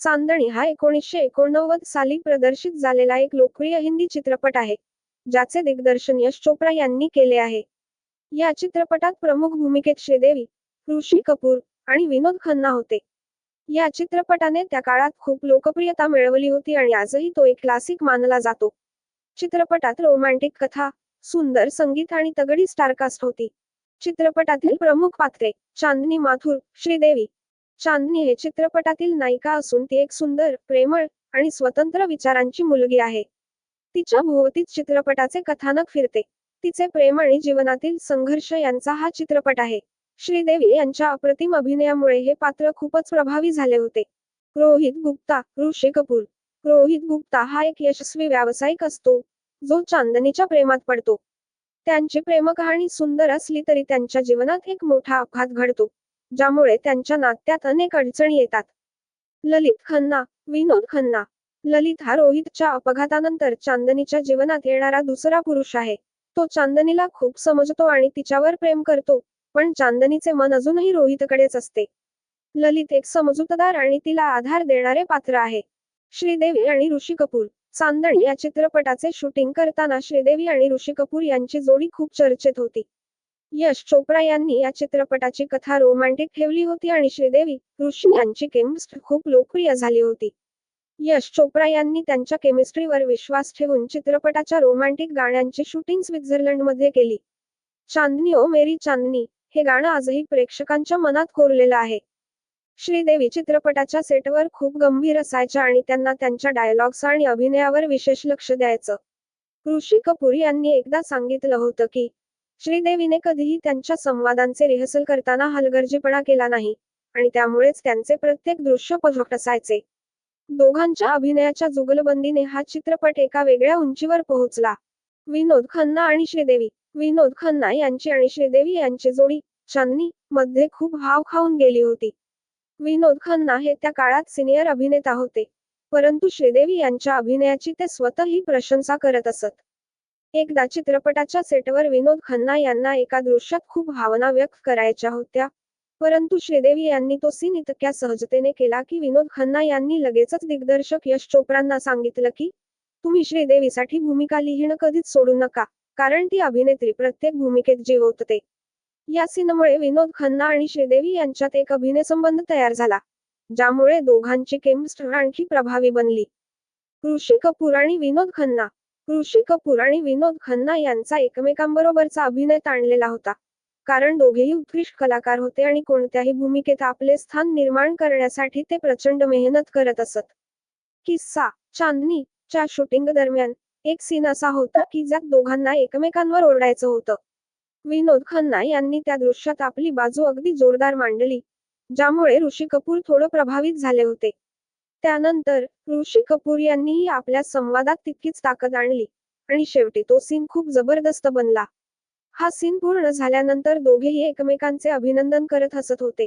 चांदणी हा एकोणीसशे एकोणनव्वद साली प्रदर्शित झालेला एक लोकप्रिय हिंदी चित्रपट आहे ज्याचे दिग्दर्शन यश चोप्रा यांनी केले आहे. या चित्रपटात प्रमुख भूमिकेत श्रीदेवी ऋषी कपूर आणि विनोद खन्ना होते. या चित्रपटाने त्या काळात खूप लोकप्रियता मिळवली होती आणि आजही तो एक क्लासिक मानला जातो. चित्रपटात रोमॅन्टिक कथा सुंदर संगीत आणि तगडी स्टारकास्ट होती. चित्रपटातील प्रमुख पात्रे चांदनी माथुर श्रीदेवी चांदनी हे चित्रपटातील नायिका असून ती एक सुंदर प्रेमळ आणि स्वतंत्र विचारांची मुलगी आहे. तिच्या भोवतीच चित्रपटाचे कथानक फिरते. तिचे प्रेम आणि जीवनातील संघर्ष यांचा हा चित्रपट आहे. श्रीदेवी यांच्या अप्रतिम अभिनयामुळे हे पात्र खूपच प्रभावी झाले होते. रोहित गुप्ता ऋषी कपूर. रोहित गुप्ता हा एक यशस्वी व्यावसायिक असतो जो चांदनीच्या प्रेमात पडतो. त्यांची प्रेमकहाणी सुंदर असली तरी त्यांच्या जीवनात एक मोठा अपघात घडतो. ज्यामुळे त्यांच्या नात्यात अनेक अडचणी येतात. ललित खन्ना विनोद खन्ना. ललित हा रोहितच्या अपघातानंतर चांदनीच्या जीवनात येणारा दुसरा पुरुष आहे. तो चांदनीला खूप समजतो आणि तिच्यावर प्रेम करतो पण चांदनीचे मन अजूनही रोहितकडेच असते. ललित एक समजूतदार आणि तिला आधार देणारे पात्र आहे. श्रीदेवी आणि ऋषी कपूर. चांदणी या चित्रपटाचे शूटिंग करताना श्रीदेवी आणि ऋषी कपूर यांची जोडी खूप चर्चेत होती. यश चोप्रा यांनी या चित्रपटाची कथा रोमांटिक ठेवली होती आणि श्रीदेवी ऋषी यांची केमिस्ट्री खूप लोकप्रिय झाली होती. यश चोप्रा यांनी त्यांच्या केमिस्ट्रीवर विश्वास ठेवून चित्रपटाच्या रोमांटिक गाण्यांची शूटिंग स्वित्झर्लंडमध्ये केली. चांदनी ओ मेरी चांदनी हे गाणं आजही प्रेक्षकांच्या मनात कोरलेलं आहे. श्रीदेवी चित्रपटाच्या सेटवर खूप गंभीर असायच्या आणि त्यांना त्यांच्या डायलॉग्स आणि अभिनयावर विशेष लक्ष द्यायचं. ऋषी कपूर यांनी एकदा सांगितलं होतं की श्रीदेवीने कधीही त्यांच्या संवादांचे रिहर्सल करताना हलगर्जीपणा केला नाही आणि त्यामुळेच त्यांचे प्रत्येक दृश्य परफेक्ट असायचे दोघांच्या अभिनयाच्या जुगलबंदीने हा चित्रपट एका वेगळ्या उंचीवर पोहोचला. विनोद खन्ना आणि श्रीदेवी. विनोद खन्ना यांची आणि श्रीदेवी यांची जोडी चांदनी मध्ये खूप हाव खाऊन गेली होती. विनोद खन्ना हे त्या काळात सिनियर अभिनेता होते. परंतु श्रीदेवी यांच्या अभिनयाची ते स्वतःही प्रशंसा करत असत. एकदा चित्रपटाच्या सेटवर विनोद खन्ना यांना एका दृश्यात खूप भावना व्यक्त करायच्या होत्या. परंतु श्रीदेवी यांनी तो सीन इतक्या सहजतेने केला की विनोद खन्ना यांनी लगेचच दिग्दर्शक यश चोप्रांना सांगितलं की तुम्ही श्रीदेवीसाठी भूमिका लिहिणं कधीच सोडू नका कारण ती अभिनेत्री प्रत्येक भूमिकेत जीवतते. या सीनमुळे विनोद खन्ना आणि श्रीदेवी यांच्यात एक अभिनय संबंध तयार झाला ज्यामुळे दोघांची केमिस्ट्री आणखी प्रभावी बनली. ऋषी कपूर आणि विनोद खन्ना ऋषी कपूर आणि विनोद खन्ना यांचा एकमेकांबरोबरचा अभिनय ताणलेला होता. कारण दोघेही उत्कृष्ट कलाकार होते आणि कोणत्याही भूमिकेत आपले स्थान निर्माण करण्यासाठी ते प्रचंड मेहनत करत असत. किस्सा चांदनी च्या शूटिंग दरम्यान एक सीन असा होता की ज्यात दोघांना एकमेकांवर ओरडायचं होतं. विनोद खन्ना यांनी त्या दृश्यात आपली बाजू अगदी जोरदार मांडली ज्यामुळे ऋषी कपूर थोडं प्रभावित झाले होते. त्यानंतर ऋषी कपूर यांनीही आपल्या संवादात तितकीच ताकद आणली. आणि शेवटी तो सीन खूप जबरदस्त बनला. हा सीन पूर्ण झाल्यानंतर दोघेही एकमेकांचे अभिनंदन करत हसत होते.